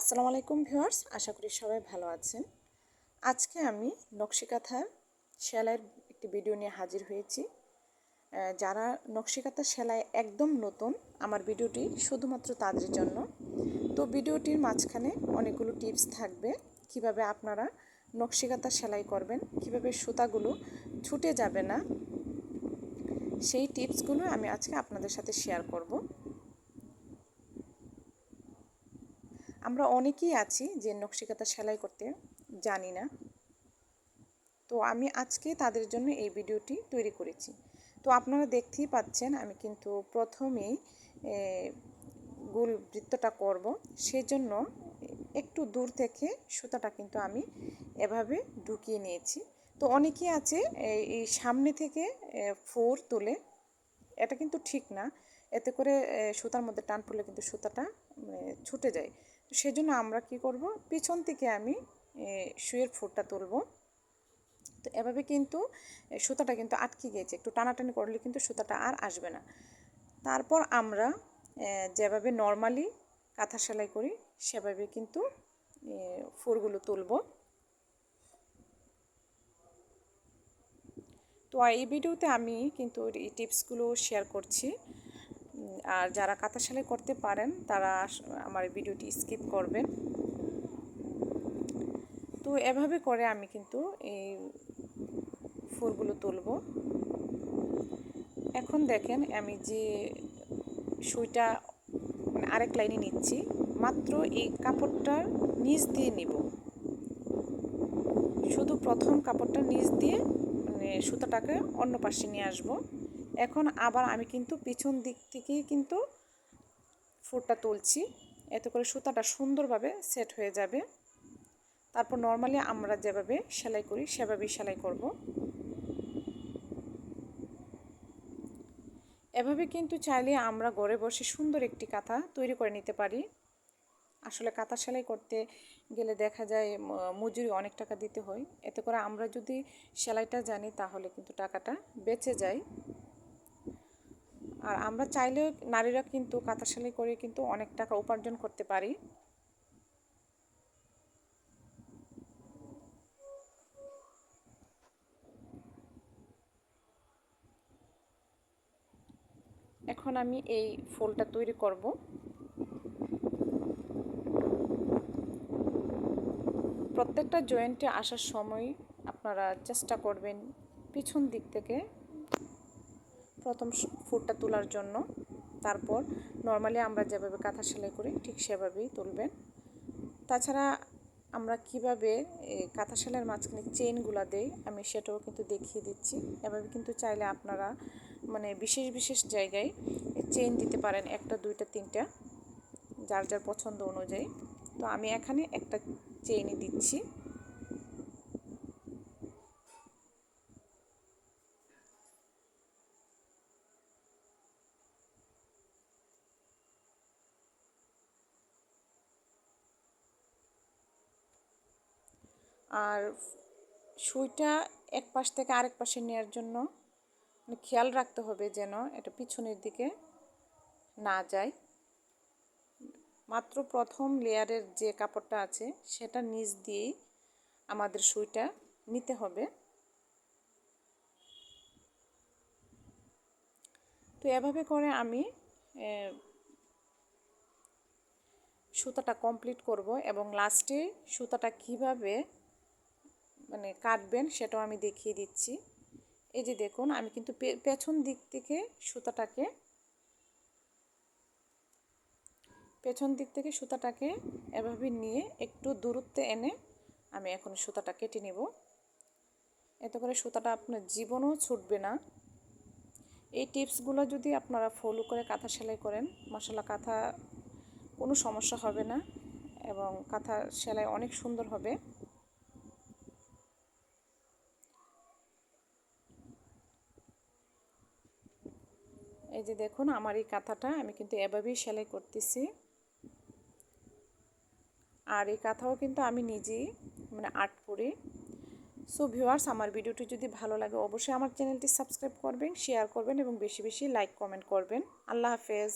আসসালামু আলাইকুম ভিউয়ার্স, আশা করি সবাই ভালো আছেন। আজকে আমি নকশিকাথার সেলাইয়ের একটি ভিডিও নিয়ে হাজির হয়েছি। যারা নকশিকাথা সেলাই একদম নতুন, আমার ভিডিওটি শুধুমাত্র তাদের জন্য। তো ভিডিওটির মাঝখানে অনেকগুলো টিপস থাকবে, কীভাবে আপনারা নকশিকাথা সেলাই করবেন, কীভাবে সুতাগুলো ছুটে যাবে না, সেই টিপসগুলো আমি আজকে আপনাদের সাথে শেয়ার করব। আমরা অনেকেই আছি যে নকশিকাতা সেলাই করতে জানি না। তো আমি আজকে তাদের জন্য এই ভিডিওটি তৈরি করেছি। তো আপনারা দেখতেই পাচ্ছেন আমি কিন্তু প্রথমেই গোল বৃত্তটা করব। সেজন্য একটু দূর থেকে সুতাটা কিন্তু আমি এভাবে ঢুকিয়ে নিয়েছি। তো অনেকেই আছে এই- এই সামনে থেকে ফোর তুলে এটা কিন্তু ঠিক না। এতে করে সুতার মধ্যে টান পড়লে কিন্তু সুতাটা মানে, ছুটে যায়। তো সেজন্য আমরা কি করব? পিছন থেকে আমি শুয়ের ফুটটা তুলব। তো এভাবে কিন্তু সুতাটা কিন্তু আটকে গিয়েছে। একটু টানাটানি করলে কিন্তু সুতাটা আর আসবে না। তারপর আমরা যেভাবে নর্মালি কাঁথা সেলাই করি, সেভাবে কিন্তু ফুলগুলো তুলব। তো এই ভিডিওতে আমি কিন্তু এই টিপসগুলো শেয়ার করছি। আর যারা কাঁথা সেলাই করতে পারেন, তারা আমার ভিডিওটি স্কিপ করবেন। তো এভাবে করে আমি কিন্তু এই ফুলগুলো তুলব। এখন দেখেন আমি যে সুইটা মানে আরেক লাইনে নিচ্ছি। মাত্র এই কাপড়টার নিচ দিয়ে নিব। শুধু প্রথম কাপড়টা নিচ দিয়ে মানে সুতাটাকে অন্য পাশে নিয়ে আসব। এখন আবার আমি কিন্তু পিছন দিক থেকেই কিন্তু ফুটটা তুলছি। এতে করে সুতাটা সুন্দরভাবে সেট হয়ে যাবে। তারপর নর্মালি আমরা যেভাবে সেলাই করি, সেভাবেই সেলাই করব। এভাবে কিন্তু চাইলে আমরা ঘরে বসে সুন্দর একটি কাঁথা তৈরি করে নিতে পারি। আসলে কাঁথা সেলাই করতে গেলে দেখা যায় মজুরি অনেক টাকা দিতে হয়। এতে করে আমরা যদি সেলাইটা জানি তাহলে কিন্তু টাকাটা বেঁচে যায়। আর আমরা চাইলেও নারীরা কিন্তু সেলাই করে কিন্তু অনেক টাকা উপার্জন করতে পারি। এখন আমি এই ফুলটা তৈরি করব। প্রত্যেকটা জয়েন্টে আসার সময় আপনারা চেষ্টা করবেন পিছন দিক থেকে প্রথম ফুটটা তোলার জন্য। তারপর নর্মালি আমরা যেভাবে কাঁথা সেলাই করি, ঠিক সেভাবেই তুলবেন। তাছাড়া আমরা কীভাবে কাঁথা সেলাইয়ের মাঝখানে চেইনগুলো দেই, আমি সেটাও কিন্তু দেখিয়ে দিচ্ছি। এভাবে কিন্তু চাইলে আপনারা মানে বিশেষ বিশেষ জায়গায় চেইন দিতে পারেন, একটা, দুইটা, তিনটা, যার যার পছন্দ অনুযায়ী। তো আমি এখানে একটা চেইনই দিচ্ছি। আর সুইটা এক পাশ থেকে আরেক পাশে নেওয়ার জন্য মানে খেয়াল রাখতে হবে যেন এটা পিছনের দিকে না যায়। মাত্র প্রথম লেয়ারের যে কাপড়টা আছে সেটা নিচ দিয়েই আমাদের সুইটা নিতে হবে। তো এভাবে করে আমি সুতাটা কমপ্লিট করব এবং লাস্টে সুতাটা কীভাবে মানে কাটবেন সেটাও আমি দেখিয়ে দিচ্ছি। এই যে দেখুন, আমি কিন্তু পেছন দিক থেকে সুতাটাকে, পেছন দিক থেকে সুতাটাকে এভাবে নিয়ে একটু দূরত্বে এনে আমি এখন সুতাটা কেটে নেব। এতে করে সুতাটা আপনার জীবনও ছুটবে না। এই টিপসগুলো যদি আপনারা ফলো করে কাঁথা সেলাই করেন মশলা কাঁথা কোনো সমস্যা হবে না এবং কাঁথা সেলাই অনেক সুন্দর হবে। এই যে দেখুন, আমার এই কাঁথাটা আমি কিন্তু এভাবেই সেলাই করতেছি। আর এই কাঁথাও কিন্তু আমি নিজেই মানে আর্ট করি। সো ভিউয়ার্স আমার ভিডিওটি যদি ভালো লাগে, অবশ্যই আমার চ্যানেলটি সাবস্ক্রাইব করবেন, শেয়ার করবেন এবং বেশি বেশি লাইক, কমেন্ট করবেন। আল্লাহ হাফেজ।